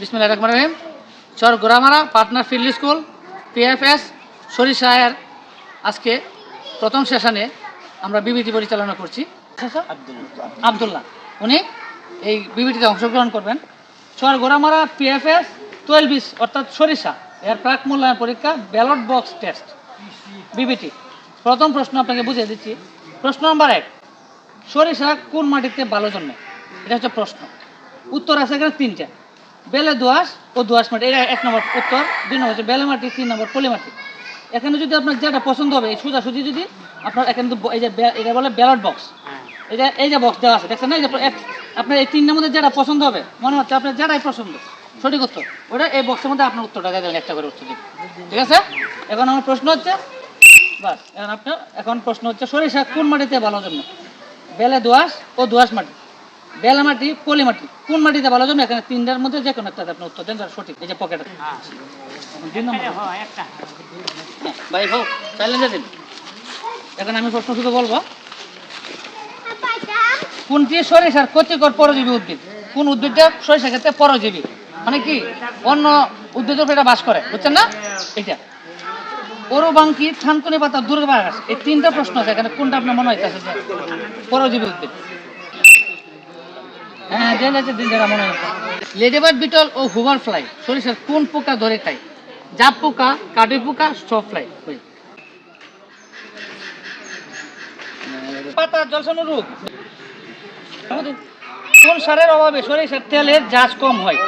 বিসমিল্লাহির রহমানির রহিম। Char Goramara partner field school, PFS সরিষায়ের আজকে প্রথম সেশনে আমরা বিবিটি পরিচালনা করছি। আবদুল্লাহ। উনি এই বিবিটিতে অংশগ্রহণ করবেন। চর গোরামারা পিএফএস টুয়েলভ অর্থাৎ সরিষা এর প্রাক মূল্যায়ন পরীক্ষা ব্যালট বক্স টেস্ট বিবিটি প্রথম প্রশ্ন আপনাকে বুঝিয়ে দিচ্ছি। প্রশ্ন নম্বর এক, সরিষা কোন মাটিতে ভালো জন্মে? এটা হচ্ছে প্রশ্ন। উত্তর আছে এখানে তিনটা। বেলে দোয়াশ ও দোয়াশ মাটি এটা এক নম্বর উত্তর দুই নম্বর হচ্ছে বেলে মাটি তিন নম্বর পলি মাটি। এখানে যদি আপনার যেটা পছন্দ হবে এই সোজাসুজি যদি আপনার এখানে তো এই যে এটা বলে ব্যালট বক্স এই যে এই যে বক্স দেওয়া আছে দেখছেন না? এই যে আপনার এই তিনটার মধ্যে যেটা পছন্দ হবে মনে হচ্ছে আপনার যেটাই পছন্দ সঠিক উত্তর। ওটা এই বক্সের মধ্যে আপনার উত্তরটা দিয়ে দেবেন একটা করে উত্তর দিন ঠিক আছে? এখন আমার প্রশ্ন হচ্ছে বাস এখন আপনার এখন প্রশ্ন হচ্ছে সরিষা কোন মাটিতে ভালো জন্য বেলে দোয়াশ ও দোয়াশ মাটি। বেলে মাটি পলি মাটি কোন মাটিতে ভালো জন্য এখানে তিনটার মধ্যে যে কোনো একটা আপনি উত্তর দেন যার সঠিক। এই যে পকেটে হ্যাঁ, ভাই হোক চ্যালেঞ্জে দিন। এখন আমি প্রশ্ন শুধু বলব কোনটি সরিষার ক্ষতিকর পরজীবী উদ্ভিদ? কোন উদ্ভিদটা সরিষা ক্ষেত্রে পরজীবী? মানে কি? অন্য উদ্ভিদের উপর এটা বাস করে বুঝছেন না? এটা পরবাঙ্কি থানকুনি পাতা দুর্গা এই তিনটা প্রশ্ন আছে এখানে কোনটা আপনার মনে হইতেছে যে পরজীবী উদ্ভিদ? হ্যাঁ দিন লেডিবার্ড বিটল ও হুভার ফ্লাই সরিষার কোন পোকা ধরে খায়? জাপ পোকা কাটি পোকা স্টপ ফ্লাই পাতা, জলসানো রোগ। কোন সারের অভাবে সরিষার তেলের জাজ কম হয়?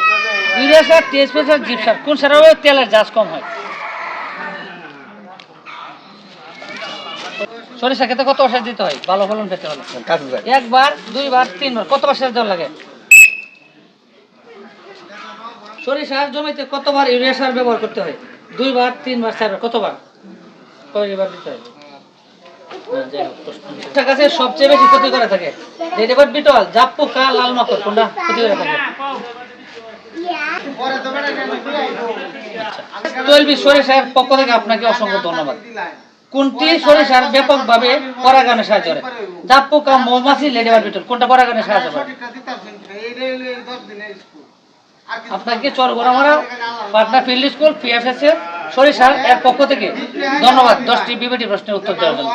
ইউরিয়া সার টেস্ট সার জিপ সার কোন সারের অভাবে তেলের জাজ কম হয়? সরিষা খেতে কত সার দিতে হয়? ভালো ফলন পেতে হলে। একবার দুইবার তিনবার কতবার সেচ দেওয়া লাগে? সরিষার জমিতে কতবার ইউরিয়া সার ব্যবহার করতে হয়? দুইবার তিনবার চারবার কতবার? কয়বার দিতে হয়? যাই হোক, প্রশ্ন। ঠিক আছে সবচেয়ে বেশি ক্ষতি করে থাকে। লেডিবার্ড বিটল জাপ পোকা লাল মাকড় কোনটা ক্ষতি করে থাকে? তৈলবি সরিষার পক্ষ থেকে আপনাকে অসংখ্য ধন্যবাদ। কোনটি সরিষার ব্যাপকভাবে পরাগানে সাহায্য করে? দাপ পোকা মৌমাছি লেডিবার বিটল, কোনটা পরাগানে সাহায্য করে? আপনাকে Chargoramara partner field school PFS এর সরিষার এক পক্ষ থেকে ধন্যবাদ। দশটি বিবেটি প্রশ্নের উত্তর দেওয়ার জন্য।